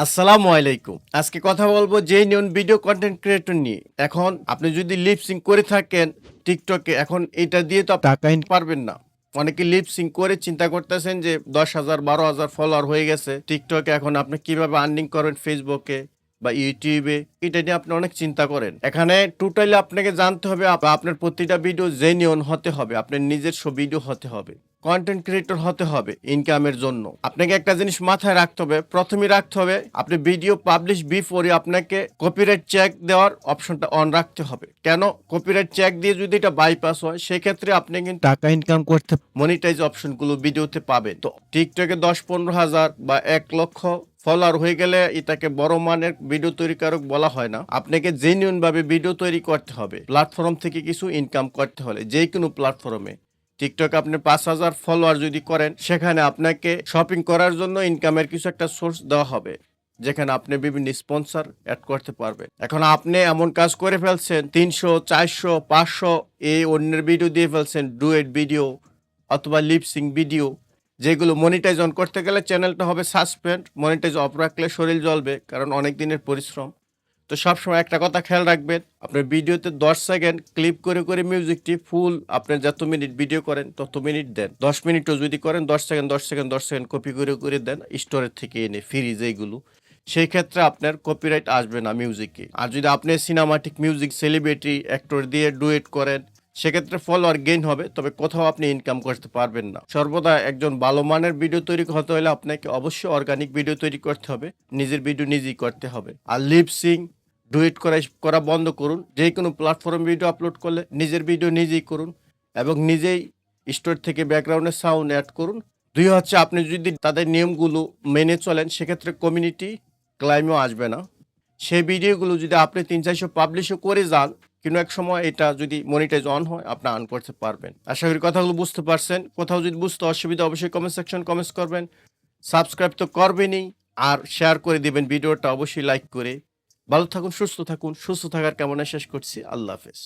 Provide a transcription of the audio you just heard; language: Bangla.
আসসালামু আলাইকুম। আজকে কথা বলব যে নিয়ন ভিডিও কন্টেন্ট ক্রিয়েটর নিয়ে। এখন আপনি যদি লিপসিং করে থাকেন টিকটকে এখন এটা দিয়ে তো টাকা ইন পারবেন না। অনেকে লিপসিং করে চিন্তা করতেছেন যে দশ হাজার বারো হাজার ফলোয়ার হয়ে গেছে। টিকটকে এখন আপনি কীভাবে আর্নিং করেন ফেসবুকে বা ইউটিউবে এটা নিয়ে আপনি অনেক চিন্তা করেন। এখানে টোটালি আপনাকে জানতে হবে আপ- আপনার প্রতিটা ভিডিও জেনিয়ন হতে হবে আপনার নিজস্ব ভিডিও হতে হবে। কন্টেন্ট ক্রিয়েটর হতে হবে ইনকামের জন্য। আপনাকে একটা জিনিস মাথায় রাখতে হবে প্রথমে রাখতে হবে আপনি ভিডিও পাবলিশ বিফোরে আপনাকে কপিরাইট চেক দেওয়ার অপশনটা অন রাখতে হবে। কেন? কপিরাইট চেক দিয়ে যদি এটা বাইপাস হয় সেক্ষেত্রে আপনি কিন্তু টাকা ইনকাম করতে মনিটাইজ অপশনগুলো ভিডিওতে পাবেন। তো টিকটকে দশ পনেরো হাজার বা এক লক্ষ ফলোয়ার হয়ে গেলে এটাকে বড় মানের ভিডিও তৈরিকারক বলা হয় না। আপনাকে জেনুইন ভাবে ভিডিও তৈরি করতে হবে। প্ল্যাটফর্ম থেকে কিছু ইনকাম করতে হলে যে কোনো প্ল্যাটফর্মে টিকটক আপনি পাঁচ হাজার ফলোয়ার যদি করেন, সেখানে আপনাকে শপিং করার জন্য ইনকামের কিছু একটা সোর্স দেওয়া হবে, যেখানে আপনি বিভিন্ন স্পন্সর অ্যাড করতে পারবেন। এখন আপনি এমন কাজ করে ফেলছেন, তিনশো, চারশো, পাঁচশো, এই অন্যের ভিডিও দিয়ে ফেলছেন, ডুয়েট ভিডিও অথবা লিপসিং ভিডিও যেগুলো মনিটাইজ অন করতে গেলে চ্যানেলটা হবে সাসপেন্ড মনিটাইজ অফ রাখলে শরীর জ্বলবে, কারণ অনেক দিনের পরিশ্রম। তো সবসময় একটা কথা খেয়াল রাখবেন, আপনার ভিডিওতে দশ সেকেন্ড ক্লিপ করে করে মিউজিকটি ফুল আপনি যত মিনিট ভিডিও করেন তত মিনিট দেন। দশ মিনিটও যদি করেন, দশ সেকেন্ড দশ সেকেন্ড দশ সেকেন্ড কপি করে করে দেন স্টোরের থেকে এনে ফ্রি যেগুলো সেই ক্ষেত্রে আপনার কপিরাইট আসবে না মিউজিকে আর যদি আপনি সিনেমাটিক মিউজিক সেলিব্রিটি অ্যাক্টর দিয়ে ডুয়েট করেন, সেক্ষেত্রে ফলোয়ার গেইন হবে, তবে কোথাও আপনি ইনকাম করতে পারবেন না। সর্বদা একজন ভালো মানের ভিডিও তৈরি হতে হলে আপনাকে অবশ্যই অর্গানিক ভিডিও তৈরি করতে হবে, নিজের ভিডিও নিজেই করতে হবে। আর লিপসিং ডুয়েট করা করা বন্ধ করুন। যে কোনো প্ল্যাটফর্মে ভিডিও আপলোড করলে নিজের ভিডিও নিজেই করুন এবং নিজেই স্টোর থেকে ব্যাকগ্রাউন্ডে সাউন্ড অ্যাড করুন। দুই হচ্ছে আপনি যদি তাদের নিয়মগুলো মেনে চলেন, সেক্ষেত্রে কমিউনিটি ক্লাইমও আসবে না। সেই ভিডিওগুলো যদি আপনি তিন চারশো পাবলিশও করে যান, কিন্তু এক সময় এটা যদি মনিটাইজ অন হয়, আপনি আর্ন করতে পারবেন। আশা করি কথাগুলো বুঝতে পারছেন। কোথাও যদি বুঝতে অসুবিধা, অবশ্যই কমেন্ট সেকশন কমেন্টস করবেন। সাবস্ক্রাইব তো করবেনই, আর শেয়ার করে দিবেন। ভিডিওটা অবশ্যই লাইক করে ভালো থাকুন সুস্থ থাকুন সুস্থ থাকার কামনা শেষ করছি। আল্লাহ হাফেজ।